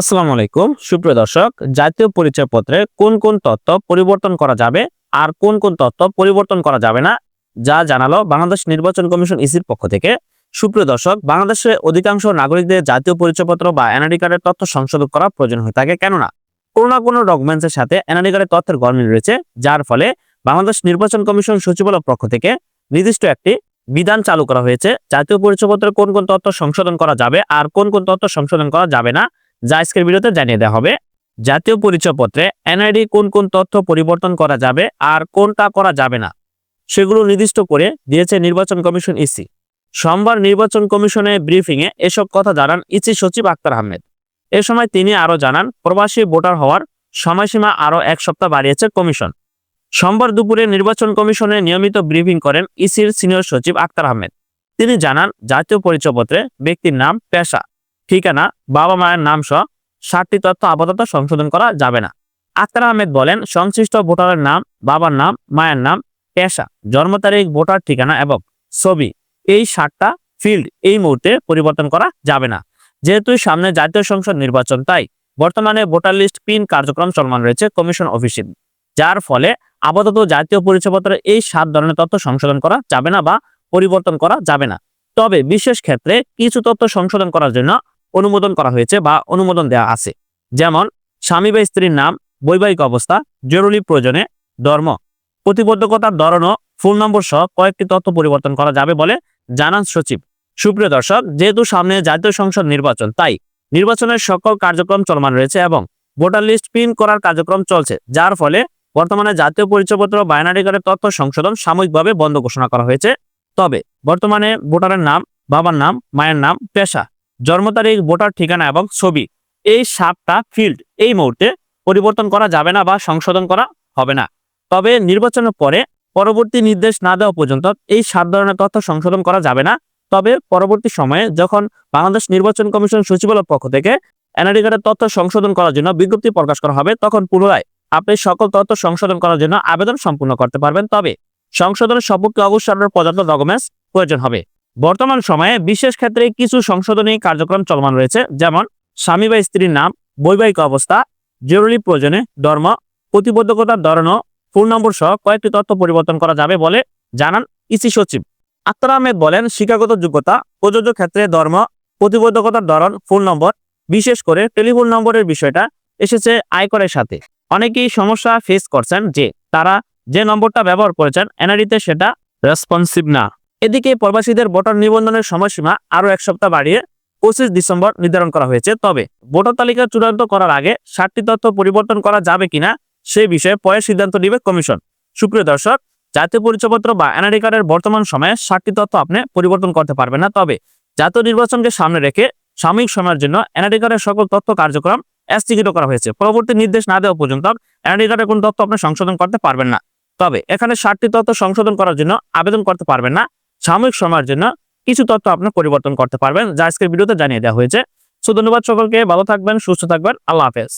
আসসালামু আলাইকুম। সুপ্রিয় দর্শক, জাতীয় পরিচয়পত্রে কোন কোন তথ্য পরিবর্তন করা যাবে আর কোন কোন তথ্য পরিবর্তন করা যাবে না, যা জানালো বাংলাদেশ নির্বাচন কমিশন ইসির পক্ষ থেকে। সুপ্রিয় দর্শক বাংলাদেশে অধিকাংশ নাগরিকদের জাতীয় পরিচয়পত্র বা এনআইডি কার্ডের তথ্য সংশোধন করা প্রয়োজন হয়ে থাকে। কেননা, কোনো না কোনো ডকুমেন্টসের সাথে এনআইডি কার্ডের তথ্যের গরমিল রয়েছে, যার ফলে বাংলাদেশ নির্বাচন কমিশন সচিবালয় পক্ষ থেকে নির্দিষ্ট একটি বিধান চালু করা হয়েছে। জাতীয় পরিচয়পত্রের কোন কোন তথ্য সংশোধন করা যাবে আর কোন কোন তথ্য সংশোধন করা যাবে না যা আজকের ভিডিওতে জানিয়ে দেওয়া হবে। জাতীয় পরিচয়পত্রে এনআইডি কোন কোন তথ্য পরিবর্তন করা যাবে আর কোনটা করা যাবে না, সেগুলো নির্দিষ্ট করে দিয়েছে নির্বাচন কমিশন ইসি। সোমবার নির্বাচন কমিশনের ব্রিফিংয়ে এসব কথা জানান ইসি সচিব আক্তার আহমেদ। এ সময় তিনি আরও জানান, প্রবাসী ভোটার হওয়ার সময়সীমা আরও এক সপ্তাহ বাড়িয়েছে কমিশন। সোমবার দুপুরে নির্বাচন কমিশনে নিয়মিত ব্রিফিং করেন ইসির সিনিয়র সচিব আক্তার আহমেদ। তিনি জানান, জাতীয় পরিচয়পত্রে ব্যক্তির নাম, পেশা ঠিকানা, বাবা মায়ের নাম সহ ষাটটি তথ্য আপাতত সংশোধন করা যাবে না। আক্তার আহমেদ বলেন, সংশ্লিষ্ট ভোটারের নাম, বাবার নাম, মায়ের নাম, পেশা, জন্ম তারিখ, ভোটার ঠিকানা এবং ছবি, এই ষাটটা ফিল্ড এই মুহূর্তে পরিবর্তন করা যাবে না। যেহেতু সামনে জাতীয় সংসদ নির্বাচন, তাই বর্তমানে ভোটার লিস্ট পিন কার্যক্রম চলমান রয়েছে কমিশন অফিসে। যার ফলে আপাতত জাতীয় পরিচয়পত্রে এই সাত ধরনের তথ্য সংশোধন করা যাবে না বা পরিবর্তন করা যাবে না। তবে বিশেষ ক্ষেত্রে কিছু তথ্য সংশোধন করার জন্য অনুমোদন করা হয়েছে বা অনুমোদন দেওয়া আছে। যেমন, স্বামী বা স্ত্রীর নাম, বৈবাহিক অবস্থা, জরুরি প্রয়োজনে ধর্ম। প্রতিবদ্ধকতার ধরন ও ফোন নম্বর সহ কয়েকটি তথ্য পরিবর্তন করা যাবে বলে জানান সচিব। সুপ্রিয় দর্শক, যেহেতু সামনে জাতীয় সংসদ নির্বাচন, তাই নির্বাচনের সকল কার্যক্রম চলমান রয়েছে এবং ভোটার লিস্ট প্রিন্ট করার কার্যক্রম চলছে, যার ফলে বর্তমানে জাতীয় পরিচয়পত্র বাইনারি কার্ডের তথ্য সংশোধন সাময়িকভাবে বন্ধ ঘোষণা করা হয়েছে। তবে, বর্তমানে ভোটারের নাম, বাবার নাম, মায়ের নাম, পেশা জন্ম তারিখ, ভোটার ঠিকানা এবং ছবি। এই সাতটা ফিল্ড এই মুহূর্তে পরিবর্তন করা যাবে না বা সংশোধন করা হবে না। তবে নির্বাচনের পরে পরবর্তী নির্দেশ না দেওয়া পর্যন্ত এই সাত ধরনের তথ্য সংশোধন করা যাবে না। তবে পরবর্তী সময়ে যখন বাংলাদেশ নির্বাচন কমিশন সচিবালয়ের পক্ষ থেকে এনআইডি কার্ডের তথ্য সংশোধন করার জন্য বিজ্ঞপ্তি প্রকাশ করা হবে, তখন পুনরায় আপনি সকল তথ্য সংশোধন করার জন্য আবেদন সম্পূর্ণ করতে পারবেন। তবে সংশোধনের সপক্ষে অবশ্যই আপনার পর্যাপ্ত ডকুমেন্টস প্রয়োজন হবে। বর্তমান সময়ে বিশেষ ক্ষেত্রে কিছু সংশোধনী কার্যক্রম চলমান রয়েছে, যেমন স্বামী বা স্ত্রীর নাম, বৈবাহিক অবস্থা, জরুরি প্রয়োজনে ধর্ম, প্রতিবদ্ধকতার ধরন ও ফোন নম্বর সহ কয়েকটি তথ্য পরিবর্তন করা যাবে বলে জানান ইসি সচিব। আক্তার আহমেদ বলেন, শিক্ষাগত যোগ্যতা, প্রযোজ্য ক্ষেত্রে ধর্ম, প্রতিবদ্ধকতার ধরন, ফোন নম্বর, বিশেষ করে টেলিফোন নম্বরের বিষয়টা এসেছে আয়করের সাথে। অনেকেই সমস্যা ফেস করছেন যে তারা যে নম্বরটা ব্যবহার করেছেন এনআরডিতে সেটা রেসপন্সিভ না। এদিকে প্রবাসীদের ভোটার নিবন্ধনের সময়সীমা আরও এক সপ্তাহ বাড়িয়ে পঁচিশ ডিসেম্বর নির্ধারণ করা হয়েছে। তবে ভোটার তালিকা চূড়ান্ত করার আগে ষাটটি তথ্য পরিবর্তন করা যাবে কিনা সেই বিষয়ে পরে সিদ্ধান্ত নেবে কমিশন। সুপ্রিয় দর্শক, জাতীয় পরিচয়পত্র বা এনআইডি কার্ডের বর্তমান সময়ে ষাটটি তথ্য আপনি পরিবর্তন করতে পারবেন না। তবে জাতীয় নির্বাচনকে সামনে রেখে সাময়িক সময়ের জন্য এনআইডি কার্ডের সকল তথ্য কার্যক্রম স্থগিত করা হয়েছে। পরবর্তী নির্দেশ না দেওয়া পর্যন্ত এনআইডি কার্ডের কোন তথ্য আপনি সংশোধন করতে পারবেন না। তবে এখানে ষাটটি তথ্য সংশোধন করার জন্য আবেদন করতে পারবেন না। সাময়িক সময়ের জন্য কিছু তথ্য আপনার পরিবর্তন করতে পারবেন, যা আজকের ভিডিওতে জানিয়ে দেওয়া হয়েছে। সো ধন্যবাদ সকলকে, ভালো থাকবেন, সুস্থ থাকবেন, আল্লাহ হাফেজ।